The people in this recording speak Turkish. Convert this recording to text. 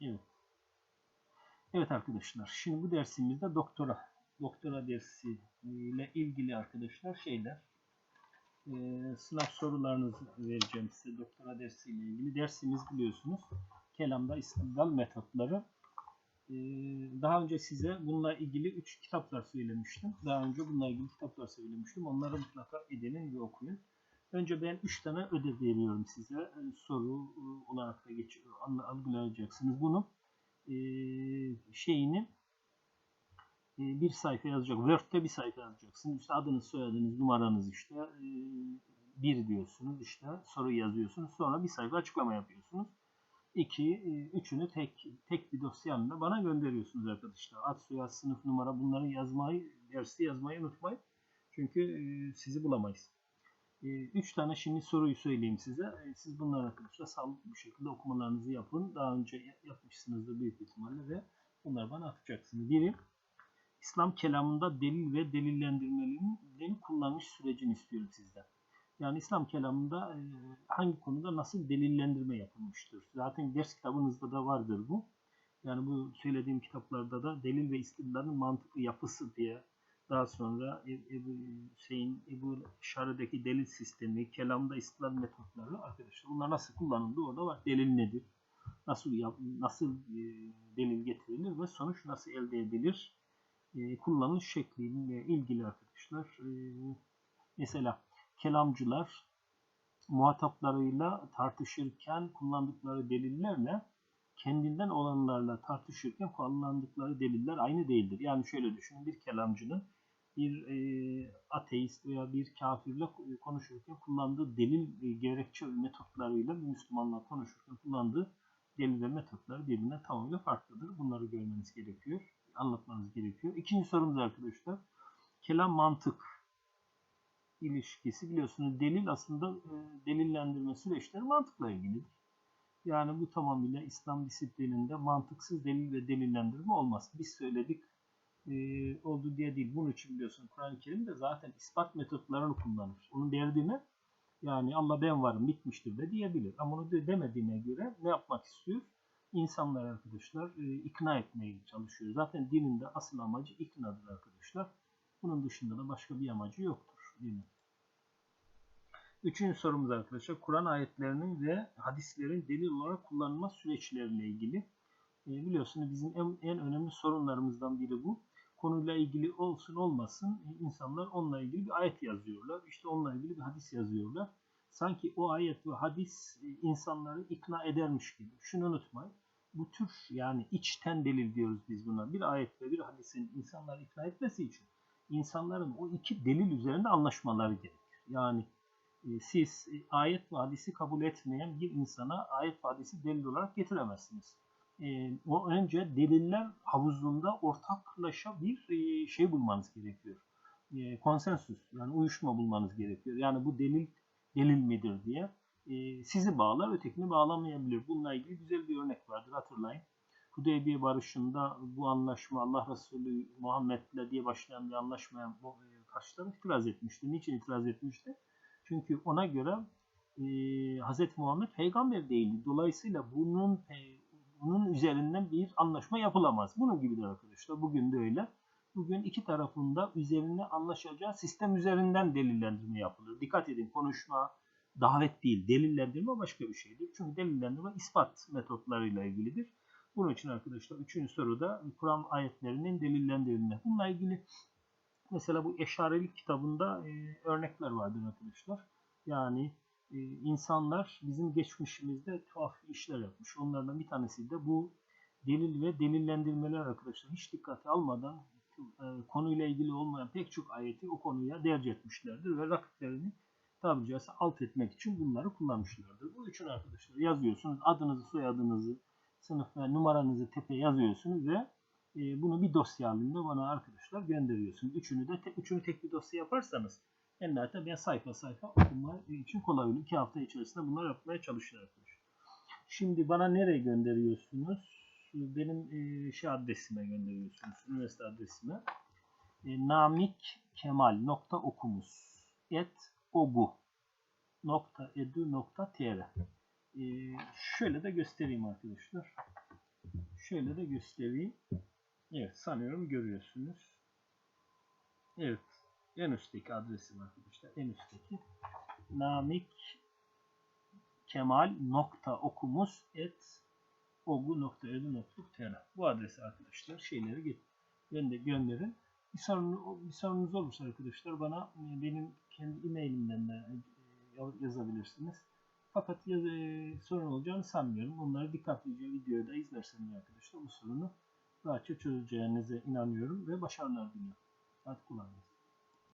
Evet. Evet arkadaşlar. Şimdi bu dersimizde doktora doktora dersi ile ilgili arkadaşlar şeyler e, sınav sorularınızı vereceğim size doktora dersi ile ilgili. Dersimiz biliyorsunuz kelamda istidlal metotları. E, daha önce size bununla ilgili 3 kitaplar söylemiştim. Daha önce bununla ilgili kitaplar söylemiştim. Onları mutlaka edinin ve okuyun. Önce ben 3 tane ödev veriyorum size. E, soru e, olarak da geç, algılayacaksınız. Bunu e, şeyini e, bir sayfa yazacak. Word'te bir sayfa yazacaksınız. İşte adınız, soyadınız, numaranız işte e, bir diyorsunuz. işte soru yazıyorsunuz. Sonra bir sayfa açıklama yapıyorsunuz. İki, e, üçünü tek tek bir dosyanla bana gönderiyorsunuz arkadaşlar. Ad, soyad, sınıf, numara bunları yazmayı, dersi yazmayı unutmayın. Çünkü e, sizi bulamayız. E, üç tane şimdi soruyu söyleyeyim size. E, siz bunları arkadaşlar sağlıklı bir şekilde okumalarınızı yapın. Daha önce yapmışsınızdır büyük ihtimalle ve bunları bana atacaksınız. Biri, İslam kelamında delil ve delillendirmelerin kullanış sürecini istiyorum sizden. Yani İslam kelamında e, hangi konuda nasıl delillendirme yapılmıştır? Zaten ders kitabınızda da vardır bu. Yani bu söylediğim kitaplarda da delil ve istidlalın mantıklı yapısı diye daha sonra Ebu Hüseyin Ebu Şarı'daki delil sistemi, kelamda istidlal metotları arkadaşlar bunlar nasıl kullanıldı orada var. Delil nedir? Nasıl nasıl e, delil getirilir ve sonuç nasıl elde edilir? E, kullanış şekliyle ilgili arkadaşlar. E, mesela kelamcılar muhataplarıyla tartışırken kullandıkları delillerle kendinden olanlarla tartışırken kullandıkları deliller aynı değildir. Yani şöyle düşünün bir kelamcının bir e, ateist veya bir kafirle konuşurken kullandığı delil e, gerekçe metotlarıyla bir Müslümanla konuşurken kullandığı delil ve metotları birbirinden tamamıyla farklıdır. Bunları görmeniz gerekiyor. Anlatmanız gerekiyor. İkinci sorumuz arkadaşlar. Kelam mantık ilişkisi biliyorsunuz delil aslında e, delillendirme süreçleri mantıkla ilgilidir. Yani bu tamamıyla İslam disiplininde mantıksız delil ve delillendirme olmaz. Biz söyledik e, oldu diye değil. Bunun için biliyorsun Kur'an-ı Kerim de zaten ispat metotlarını kullanır. Onun derdine yani Allah ben varım bitmiştir de diyebilir. Ama onu de demediğine göre ne yapmak istiyor? İnsanlar arkadaşlar e, ikna etmeye çalışıyor. Zaten dinin de asıl amacı iknadır arkadaşlar. Bunun dışında da başka bir amacı yoktur dinin. Üçüncü sorumuz arkadaşlar Kur'an ayetlerinin ve hadislerin delil olarak kullanılma süreçleriyle ilgili. E, biliyorsunuz bizim en, en önemli sorunlarımızdan biri bu. Konuyla ilgili olsun olmasın e, insanlar onunla ilgili bir ayet yazıyorlar. İşte onunla ilgili bir hadis yazıyorlar. Sanki o ayet ve hadis e, insanları ikna edermiş gibi. Şunu unutmayın. Bu tür yani içten delil diyoruz biz buna. Bir ayet ve bir hadisin insanları ikna etmesi için insanların o iki delil üzerinde anlaşmaları gerekir. Yani e, siz ayet ve hadisi kabul etmeyen bir insana ayet ve hadisi delil olarak getiremezsiniz. E, o önce deliller havuzunda ortaklaşa bir şey bulmanız gerekiyor. Konsensüs yani uyuşma bulmanız gerekiyor. Yani bu delil delil midir diye sizi bağlar ötekini bağlamayabilir. Bununla ilgili güzel bir örnek vardır hatırlayın. Hudeybiye barışında bu anlaşma Allah Resulü Muhammed'le diye başlayan bir anlaşmaya karşı taraf itiraz etmişti. Niçin itiraz etmişti? Çünkü ona göre e, Hz. Muhammed peygamber değildi. Dolayısıyla bunun e, bunun üzerinden bir anlaşma yapılamaz. Bunun gibidir arkadaşlar. Bugün de öyle. Bugün iki tarafında üzerine anlaşacağı sistem üzerinden delillendirme yapılır. Dikkat edin konuşma, davet değil, delillendirme başka bir şeydir. Çünkü delillendirme ispat metotlarıyla ilgilidir. Bunun için arkadaşlar üçüncü soruda Kur'an ayetlerinin delillendirilme. Bununla ilgili Mesela bu Eşarelik kitabında e, örnekler vardır arkadaşlar. Yani insanlar bizim geçmişimizde tuhaf işler yapmış. Onlardan bir tanesi de bu delil ve delillendirmeler arkadaşlar. Hiç dikkate almadan e, konuyla ilgili olmayan pek çok ayeti o konuya derc etmişlerdir ve rakiplerini tabiri caizse alt etmek için bunları kullanmışlardır. Bu için arkadaşlar yazıyorsunuz adınızı, soyadınızı, sınıf ve numaranızı tepe yazıyorsunuz ve e, bunu bir dosya halinde bana arkadaşlar gönderiyorsunuz. Üçünü de üçünü tek bir dosya yaparsanız enlerde ben sayfa sayfa okuma için kolay olur. İki hafta içerisinde bunları yapmaya çalışın arkadaşlar. Şimdi bana nereye gönderiyorsunuz? Benim e, şey adresime gönderiyorsunuz. Üniversite adresime. E, namikkemal.okumuz et obu nokta edu nokta tr e, şöyle de göstereyim arkadaşlar. Şöyle de göstereyim. Evet sanıyorum görüyorsunuz. Evet. En üstteki adresim arkadaşlar. En üstteki. Namik Kemal nokta okumuz et ogu.edu.tr Bu adrese arkadaşlar şeyleri get ben de gönderin. Bir, sorun, bir sorunuz olursa arkadaşlar bana e, benim kendi e-mailimden de e, yazabilirsiniz. Fakat yaz, e, sorun olacağını sanmıyorum. Onları dikkatlice videoyu da izlerseniz arkadaşlar bu sorunu rahatça çözeceğinize inanıyorum ve başarılar diliyorum. Hadi kullanın.